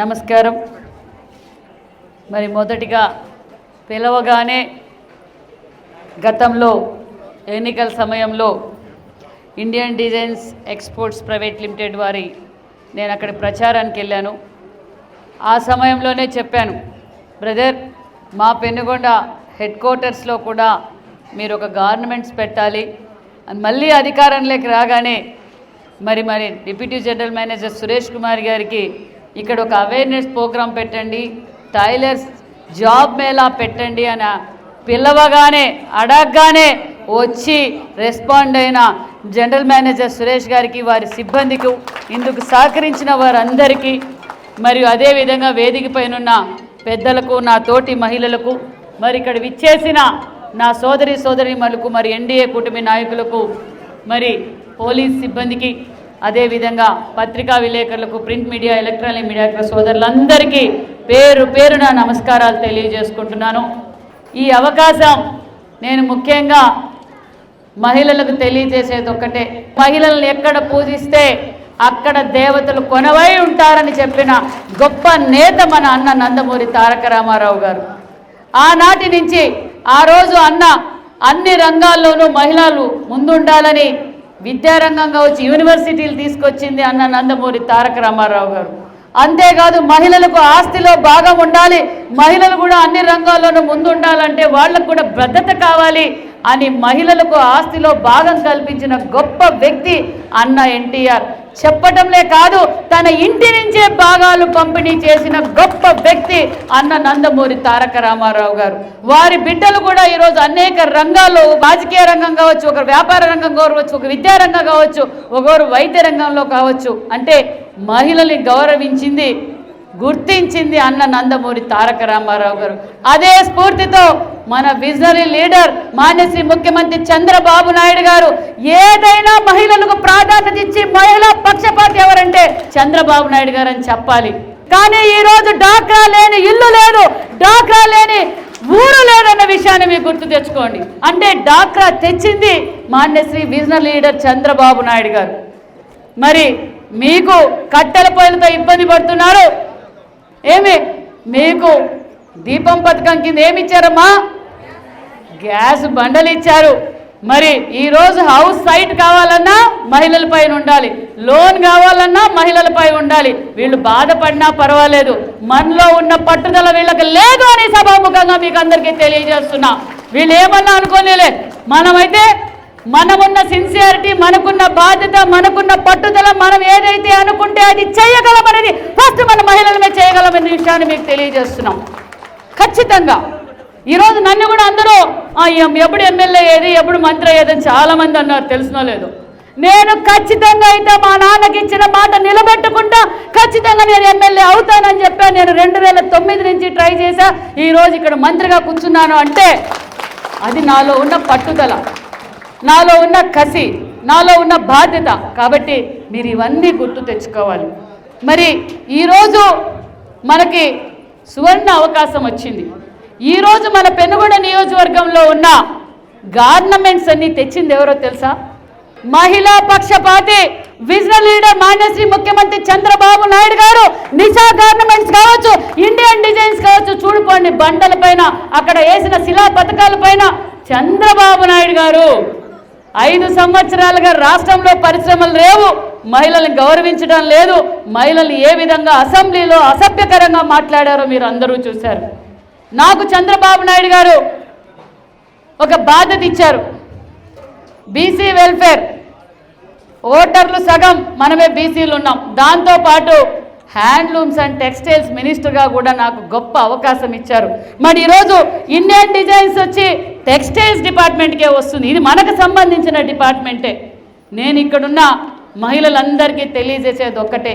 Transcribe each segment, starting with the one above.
నమస్కారం. మరి మొదటిగా పిలవగానే గతంలో ఎన్నికల సమయంలో Indian designs exports private limited వారి నేను అక్కడ ప్రచారానికి వెళ్ళాను. ఆ సమయంలోనే చెప్పాను బ్రదర్ మా పెనుగొండ హెడ్ క్వార్టర్స్లో కూడా మీరు ఒక గార్మెంట్స్ పెట్టాలి. మళ్ళీ అధికారంలోకి రాగానే మరి మరి deputy general manager Suresh Kumar గారికి ఇక్కడ ఒక అవేర్నెస్ ప్రోగ్రాం పెట్టండి. టైలర్స్ జాబ్ మేళా పెట్టండి అని పిలవగానే అడగగానే వచ్చి రెస్పాండ్ అయిన జనరల్ మేనేజర్ సురేష్ గారికి వారి సిబ్బందికి ఇందుకు సహకరించిన వారందరికీ మరియు అదేవిధంగా వేదిక పైనున్న పెద్దలకు నా తోటి మహిళలకు మరి ఇక్కడ విచ్చేసిన నా సోదరి సోదరిమణులకు మరి ఎన్డీఏ కూటమి నాయకులకు మరి పోలీస్ సిబ్బందికి అదేవిధంగా పత్రికా విలేకరులకు ప్రింట్ మీడియా ఎలక్ట్రానిక్ మీడియా సోదరులందరికీ పేరు పేరున నమస్కారాలు తెలియజేసుకుంటున్నాను. ఈ అవకాశం నేను ముఖ్యంగా మహిళలకు తెలియజేసేది ఒక్కటే. మహిళలను ఎక్కడ పూజిస్తే అక్కడ దేవతలు కొనవై ఉంటారని చెప్పిన గొప్ప నేత మన అన్న నందమూరి తారక రామారావు గారు. ఆనాటి నుంచి ఆ రోజు అన్న అన్ని రంగాల్లోనూ మహిళలు ముందుండాలని విద్యారంగం కావచ్చు యూనివర్సిటీలు తీసుకొచ్చింది అన్న నందమూరి తారక రామారావు గారు. అంతేకాదు మహిళలకు ఆస్తిలో భాగం ఉండాలి మహిళలు కూడా అన్ని రంగాల్లోనూ ముందుండాలంటే వాళ్ళకు కూడా భద్రత కావాలి అని మహిళలకు ఆస్తిలో భాగం కల్పించిన గొప్ప వ్యక్తి అన్న ఎన్టీఆర్. చెప్పటంలే కాదు తన ఇంటి నుంచే భాగాలు పంపిణీ చేసిన గొప్ప వ్యక్తి అన్న నందమూరి తారక రామారావు గారు. వారి బిడ్డలు కూడా ఈరోజు అనేక రంగాల్లో రాజకీయ రంగం కావచ్చు ఒక వ్యాపార రంగం కావచ్చు ఒక విద్యారంగం కావచ్చు ఒకరు వైద్య రంగంలో కావచ్చు. అంటే మహిళల్ని గౌరవించింది గుర్తించింది అన్న నందమూరి తారక రామారావు గారు. అదే స్ఫూర్తితో మన విజనరీ లీడర్ మాన్యశ్రీ ముఖ్యమంత్రి చంద్రబాబు నాయుడు గారు ఏదైనా మహిళలకు ప్రాధాన్యత ఇచ్చి మహిళా పక్షపాతి ఎవరంటే చంద్రబాబు నాయుడు గారు అని చెప్పాలి. కానీ ఈ రోజు డాక్రా లేని ఇల్లు లేదు డాక్రా లేని ఊరు లేదన్న విషయాన్ని మీరు గుర్తు తెచ్చుకోండి. అంటే డాక్రా తెచ్చింది మాన్యశ్రీ విజనరీ లీడర్ చంద్రబాబు నాయుడు గారు. మరి మీకు కట్టెల పొయ్యిలతో ఇబ్బంది పడుతున్నారు? ఏమి? మీకు దీపం పథకం కింద ఏమి ఇచ్చారమ్మా? గ్యాస్ బండలు ఇచ్చారు మరి ఈరోజు హౌస్ సైట్ కావాలన్నా మహిళలపై ఉండాలి. లోన్ కావాలన్నా మహిళలపై ఉండాలి. వీళ్ళు బాధపడినా పర్వాలేదు. మనలో ఉన్న పట్టుదల వీళ్ళకి లేదు అని సభాముఖంగా మీకు అందరికీ తెలియజేస్తున్నా. వీళ్ళు ఏమన్నా అనుకోలేలే మనమైతే మనమున్న సిన్సియారిటీ మనకున్న బాధ్యత మనకున్న పట్టుదల మనం ఏదైతే అనుకుంటే అది చేయగలమనేది ఫస్ట్ మన మహిళలమే చేయగలమనే విషయాన్ని మీకు తెలియజేస్తున్నాం. ఖచ్చితంగా. ఈరోజు నన్ను కూడా అందరూ ఎప్పుడు ఎమ్మెల్యే ఏది ఎప్పుడు మంత్రి ఏదని అని చాలామంది అన్నారు తెలిసినో లేదు. నేను ఖచ్చితంగా అయితే మా నాన్నకి ఇచ్చిన మాట నిలబెట్టుకుంటా ఖచ్చితంగా నేను ఎమ్మెల్యే అవుతానని చెప్పా. నేను రెండు వేల తొమ్మిది నుంచి ట్రై చేశా. ఈరోజు ఇక్కడ మంత్రిగా కూర్చున్నాను అంటే అది నాలో ఉన్న పట్టుదల నాలో ఉన్న కసి నాలో ఉన్న బాధ్యత. కాబట్టి మీరు ఇవన్నీ గుర్తు తెచ్చుకోవాలి. మరి ఈరోజు మనకి సువర్ణ అవకాశం వచ్చింది. ఈరోజు మన పెనుగొండ నియోజకవర్గంలో ఉన్న గార్నమెంట్స్ అన్ని తెచ్చింది ఎవరో తెలుసా? మహిళా పక్షపాతి విజనల్ లీడర్ మాన్యశ్రీ ముఖ్యమంత్రి చంద్రబాబు నాయుడు గారు నిషా గార్నమెంట్స్ కావచ్చు ఇండియన్ డిజైన్స్ కావచ్చు చూడుకోండి బండల పైన అక్కడ వేసిన శిలా పథకాల పైన చంద్రబాబు నాయుడు గారు. ఐదు సంవత్సరాలుగా రాష్ట్రంలో పరిశ్రమలు లేవు మహిళల్ని గౌరవించడం లేదు మహిళల్ని ఏ విధంగా అసెంబ్లీలో అసభ్యకరంగా మాట్లాడారో మీరు అందరూ చూశారు. నాకు చంద్రబాబు నాయుడు గారు ఒక బాధ్యత ఇచ్చారు. BC welfare. ఓటర్లు సగం మనమే బీసీలు ఉన్నాం. దాంతోపాటు హ్యాండ్లూమ్స్ అండ్ టెక్స్టైల్స్ మినిస్టర్గా కూడా నాకు గొప్ప అవకాశం ఇచ్చారు. మరి ఈరోజు ఇండియన్ డిజైన్స్ వచ్చి టెక్స్టైల్స్ డిపార్ట్మెంట్కే వస్తుంది. ఇది మనకు సంబంధించిన డిపార్ట్మెంటే. నేను ఇక్కడున్న మహిళలందరికీ తెలియజేసేది ఒక్కటే.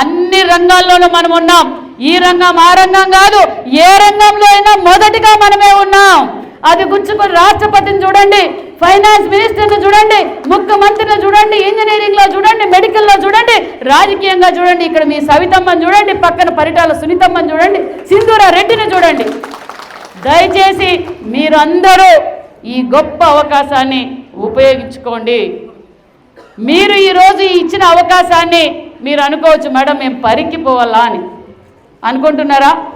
అన్ని రంగాల్లోనూ మనం ఉన్నాం. ఈ రంగం ఆ రంగం కాదు ఏ రంగంలో అయినా మొదటిగా మనమే ఉన్నాం. అది గుంచుకుని రాష్ట్రపతిని చూడండి ఫైనాన్స్ మినిస్టర్ను చూడండి ముఖ్యమంత్రిని చూడండి ఇంజనీరింగ్లో చూడండి మెడికల్లో చూడండి రాజకీయంగా చూడండి ఇక్కడ మీ సవితమ్మని చూడండి పక్కన పరిటాల సునీతమ్మని చూడండి సింధూర రెడ్డిని చూడండి. దయచేసి మీరందరూ ఈ గొప్ప అవకాశాన్ని ఉపయోగించుకోండి. మీరు ఈరోజు ఇచ్చిన అవకాశాన్ని మీరు అనుకోవచ్చు మేడం మేము పరిక్కిపోవాలా అని. అనుకుంటున్నారా?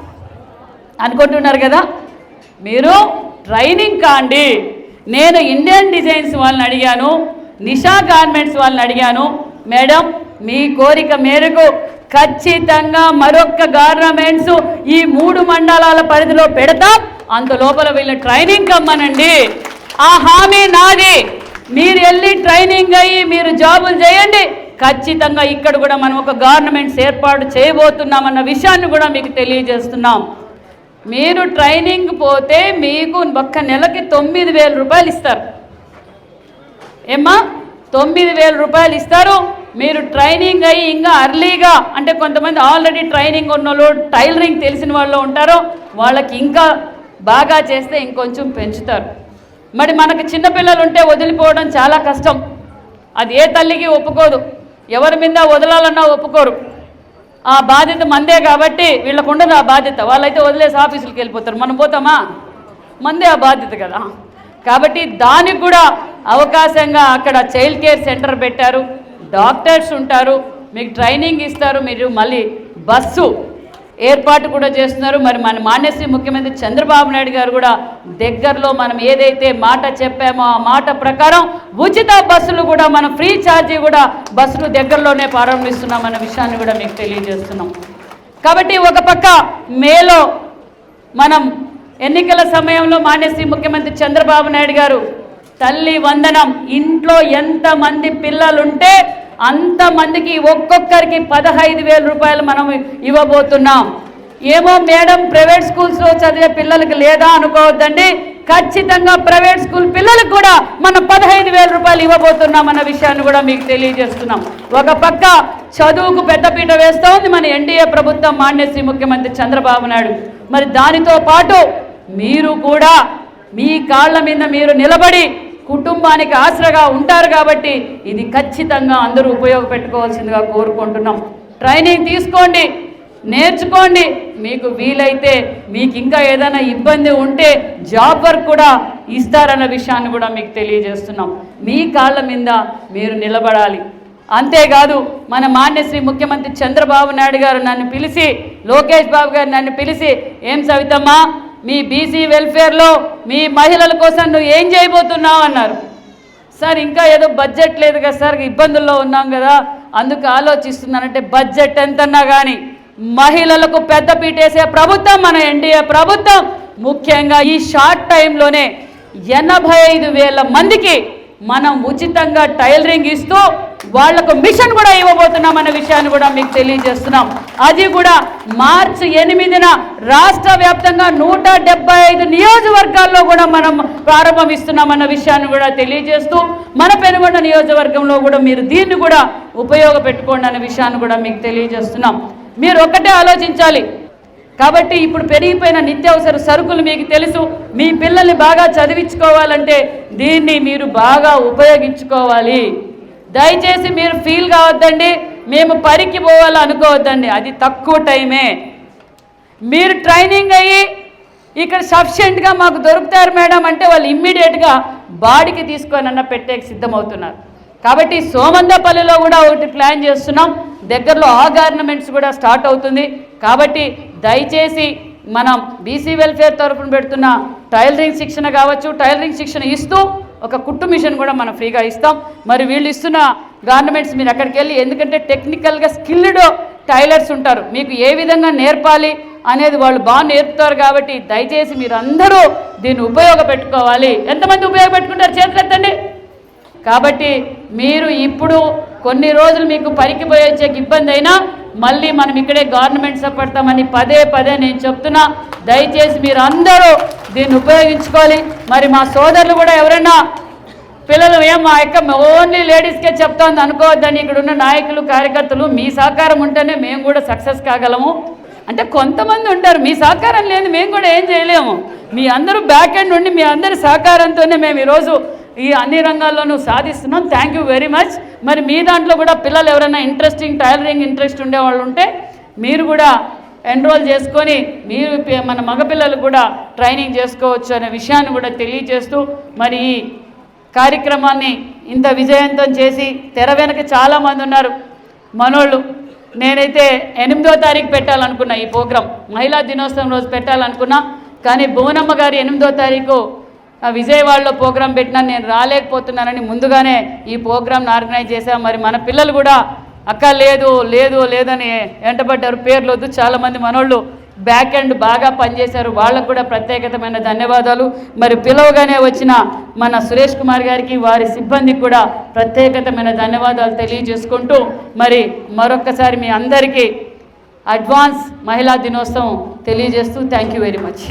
అనుకుంటున్నారు కదా? మీరు ట్రైనింగ్ కాండి. నేను ఇండియన్ డిజైన్స్ వాళ్ళని అడిగాను నిషా గార్మెంట్స్ వాళ్ళని అడిగాను. మేడం మీ కోరిక మేరకు ఖచ్చితంగా మరొక్క గార్మెంట్స్ ఈ మూడు మండలాల పరిధిలో పెడతాం. అంత లోపల వీళ్ళ ట్రైనింగ్ కమ్మనండి. ఆ హామీ నాది. మీరు వెళ్ళి ట్రైనింగ్ అయ్యి మీరు జాబులు చేయండి. ఖచ్చితంగా ఇక్కడ కూడా మనం ఒక గవర్నమెంట్స్ ఏర్పాటు చేయబోతున్నామన్న విషయాన్ని కూడా మీకు తెలియజేస్తున్నాం. మీరు ట్రైనింగ్ పోతే మీకు ఒక్క నెలకి తొమ్మిది వేల రూపాయలు ఇస్తారు. ఏమ్మా? తొమ్మిది వేల రూపాయలు ఇస్తారు. మీరు ట్రైనింగ్ అయ్యి ఇంకా అర్లీగా అంటే కొంతమంది ఆల్రెడీ ట్రైనింగ్ ఉన్నోళ్ళు టైలరింగ్ తెలిసిన వాళ్ళు ఉంటారో వాళ్ళకి ఇంకా బాగా చేస్తే ఇంకొంచెం పెంచుతారు. మరి మనకు చిన్నపిల్లలు ఉంటే వదిలిపోవడం చాలా కష్టం. అది ఏ తల్లికి ఒప్పుకోదు. ఎవరి మీద వదలాలన్నా ఒప్పుకోరు. ఆ బాధ్యత మందే కాబట్టి వీళ్ళకు ఉండదు ఆ బాధ్యత. వాళ్ళైతే వదిలేసి ఆఫీసులకు వెళ్ళిపోతారు. మనం పోతామా? మందే ఆ బాధ్యత కదా. కాబట్టి దానికి కూడా అవకాశంగా అక్కడ చైల్డ్ కేర్ సెంటర్ పెట్టారు. డాక్టర్స్ ఉంటారు. మీకు ట్రైనింగ్ ఇస్తారు. మీరు మళ్ళీ బస్సు ఏర్పాటు కూడా చేస్తున్నారు. మరి మన మాన్యశ్రీ ముఖ్యమంత్రి చంద్రబాబు నాయుడు గారు కూడా దగ్గరలో మనం ఏదైతే మాట చెప్పామో ఆ మాట ప్రకారం ఉచిత బస్సులు కూడా మనం ఫ్రీ ఛార్జీ కూడా బస్సులు దగ్గరలోనే ప్రారంభిస్తున్నాం అన్న విషయాన్ని కూడా మీకు తెలియజేస్తున్నాం. కాబట్టి ఒక పక్క మేలో మనం ఎన్నికల సమయంలో మాన్యశ్రీ ముఖ్యమంత్రి చంద్రబాబు నాయుడు గారు తల్లి వందనం ఇంట్లో ఎంతమంది పిల్లలుంటే అంతమందికి ఒక్కొక్కరికి పదహైదు వేల రూపాయలు మనం ఇవ్వబోతున్నాం. ఏమో మేడం ప్రైవేట్ స్కూల్స్లో చదివే పిల్లలకి లేదా అనుకోవద్దండి. ఖచ్చితంగా ప్రైవేట్ స్కూల్ పిల్లలకు కూడా మనం పదహైదు వేల రూపాయలు ఇవ్వబోతున్నాం అన్న విషయాన్ని కూడా మీకు తెలియజేస్తున్నాం. ఒక పక్క చదువుకు పెద్దపీట వేస్తూ ఉంది మన ఎన్డీఏ ప్రభుత్వం మాన్యశ్రీ ముఖ్యమంత్రి చంద్రబాబు నాయుడు. మరి దానితో పాటు మీరు కూడా మీ కాళ్ళ మీద మీరు నిలబడి కుటుంబానికి ఆసరగా ఉంటారు కాబట్టి ఇది ఖచ్చితంగా అందరూ ఉపయోగపెట్టుకోవాల్సిందిగా కోరుకుంటున్నాం. ట్రైనింగ్ తీసుకోండి నేర్చుకోండి. మీకు వీలైతే మీకు ఇంకా ఏదైనా ఇబ్బంది ఉంటే జాబ్ వర్క్ కూడా ఇస్తారన్న విషయాన్ని కూడా మీకు తెలియజేస్తున్నాం. మీ కాళ్ళ మీద మీరు నిలబడాలి. అంతేకాదు మన మాన్యశ్రీ ముఖ్యమంత్రి చంద్రబాబు నాయుడు గారు నన్ను పిలిచి లోకేష్ బాబు గారు నన్ను పిలిచి ఏం సవితమ్మా మీ బీసీ వెల్ఫేర్లో మీ మహిళల కోసం నువ్వు ఏం చేయబోతున్నావు అన్నారు. సార్ ఇంకా ఏదో బడ్జెట్ లేదు కదా సార్ ఇబ్బందుల్లో ఉన్నాం కదా అందుకు ఆలోచిస్తున్నానంటే బడ్జెట్ ఎంతన్నా కానీ మహిళలకు పెద్దపీట వేసే ప్రభుత్వం మన ఎన్డీఏ ప్రభుత్వం. ముఖ్యంగా ఈ షార్ట్ టైంలోనే ఎనభై ఐదు వేల మందికి మనం ఉచితంగా టైలరింగ్ ఇస్తూ వాళ్ళకు మిషన్ కూడా ఇవ్వబోతున్నాం అనే విషయాన్ని కూడా మీకు తెలియజేస్తున్నాం. అది కూడా మార్చి ఎనిమిదిన రాష్ట్ర వ్యాప్తంగా నూట డెబ్బై ఐదు నియోజకవర్గాల్లో కూడా మనం ప్రారంభమిస్తున్నామన్న విషయాన్ని కూడా తెలియజేస్తూ మన పెనుగొండ నియోజకవర్గంలో కూడా మీరు దీన్ని కూడా ఉపయోగపెట్టుకోండి అనే విషయాన్ని కూడా మీకు తెలియజేస్తున్నాం. మీరు ఒక్కటే ఆలోచించాలి. కాబట్టి ఇప్పుడు పెరిగిపోయిన నిత్యావసర సరుకులు మీకు తెలుసు. మీ పిల్లల్ని బాగా చదివించుకోవాలంటే దీన్ని మీరు బాగా ఉపయోగించుకోవాలి. దయచేసి మీరు ఫీల్ కావద్దండి. మేము పరికి పోవాలనుకోవద్దండి అది తక్కువ టైమే. మీరు ట్రైనింగ్ అయ్యి ఇక్కడ సఫిషియెంట్గా మాకు దొరుకుతారు మేడం అంటే వాళ్ళు ఇమ్మీడియట్గా బాడీకి తీసుకొనన్నా పెట్టేకి సిద్ధమవుతున్నారు. కాబట్టి సోమందపల్లిలో కూడా ఒకటి ప్లాన్ చేస్తున్నాం. దగ్గరలో ఆ గవర్నమెంట్స్ కూడా స్టార్ట్ అవుతుంది. కాబట్టి దయచేసి మనం బీసీ వెల్ఫేర్ తరఫున పెడుతున్న టైలరింగ్ శిక్షణ కావచ్చు టైలరింగ్ శిక్షణ ఇస్తూ ఒక కుట్టు మిషన్ కూడా మనం ఫ్రీగా ఇస్తాం. మరి వీళ్ళు ఇస్తున్న గవర్నమెంట్స్ మీరు అక్కడికి వెళ్ళి ఎందుకంటే టెక్నికల్గా స్కిల్డ్ టైలర్స్ ఉంటారు. మీకు ఏ విధంగా నేర్పాలి అనేది వాళ్ళు బాగా నేర్పుతారు కాబట్టి దయచేసి మీరు అందరూ దీన్ని ఉపయోగపెట్టుకోవాలి. ఎంతమంది ఉపయోగపెట్టుకుంటారు చేతులెత్తండి. కాబట్టి మీరు ఇప్పుడు కొన్ని రోజులు మీకు పనికి పోయి ఇబ్బంది అయినా మళ్ళీ మనం ఇక్కడే గవర్నమెంట్ సపడతామని పదే పదే నేను చెప్తున్నా. దయచేసి మీరు అందరూ దీన్ని ఉపయోగించుకోవాలి. మరి మా సోదరులు కూడా ఎవరైనా పిల్లలు ఏం మా యొక్క ఓన్లీ లేడీస్కే చెప్తోంది అనుకోవద్దని ఇక్కడ ఉన్న నాయకులు కార్యకర్తలు మీ సహకారం ఉంటేనే మేము కూడా సక్సెస్ కాగలము. అంటే కొంతమంది ఉంటారు మీ సహకారం లేదు మేము కూడా ఏం చేయలేము. మీ అందరూ బ్యాక్ ఎండ్ ఉండి మీ అందరి సహకారంతోనే మేము ఈరోజు ఈ అన్ని రంగాల్లోనూ సాధిస్తున్నాం. థ్యాంక్ యూ వెరీ మచ్ మరి మీ దాంట్లో కూడా పిల్లలు ఎవరైనా ఇంట్రెస్టింగ్ టైలరింగ్ ఇంట్రెస్ట్ ఉండేవాళ్ళు ఉంటే మీరు కూడా ఎన్రోల్ చేసుకొని మీరు మన మగపిల్లలు కూడా ట్రైనింగ్ చేసుకోవచ్చు అనే విషయాన్ని కూడా తెలియజేస్తూ మరి ఈ కార్యక్రమాన్ని ఇంత విజయవంతం చేసి తెర వెనక చాలామంది ఉన్నారు. మనోళ్ళు నేనైతే ఎనిమిదో తారీఖు పెట్టాలనుకున్నా ఈ ప్రోగ్రాం. మహిళా దినోత్సవం రోజు పెట్టాలనుకున్నా కానీ భువనమ్మ గారు ఎనిమిదో తారీఖు విజయవాడలో ప్రోగ్రాం పెట్టినా నేను రాలేకపోతున్నానని ముందుగానే ఈ ప్రోగ్రాంను ఆర్గనైజ్ చేశాం. మరి మన పిల్లలు కూడా అక్క లేదు లేదు లేదని వెంటబడ్డారు పేర్లు వద్దు చాలామంది మనోళ్ళు బ్యాక్ ఎండ్ బాగా పనిచేశారు. వాళ్ళకు కూడా ప్రత్యేకతమైన ధన్యవాదాలు. మరి పిలవగానే వచ్చిన మన సురేష్ కుమార్ గారికి వారి సిబ్బందికి కూడా ప్రత్యేకతమైన ధన్యవాదాలు తెలియజేసుకుంటూ మరి మరొక్కసారి మీ అందరికీ అడ్వాన్స్ మహిళా దినోత్సవం తెలియజేస్తూ థ్యాంక్ యూ వెరీ మచ్.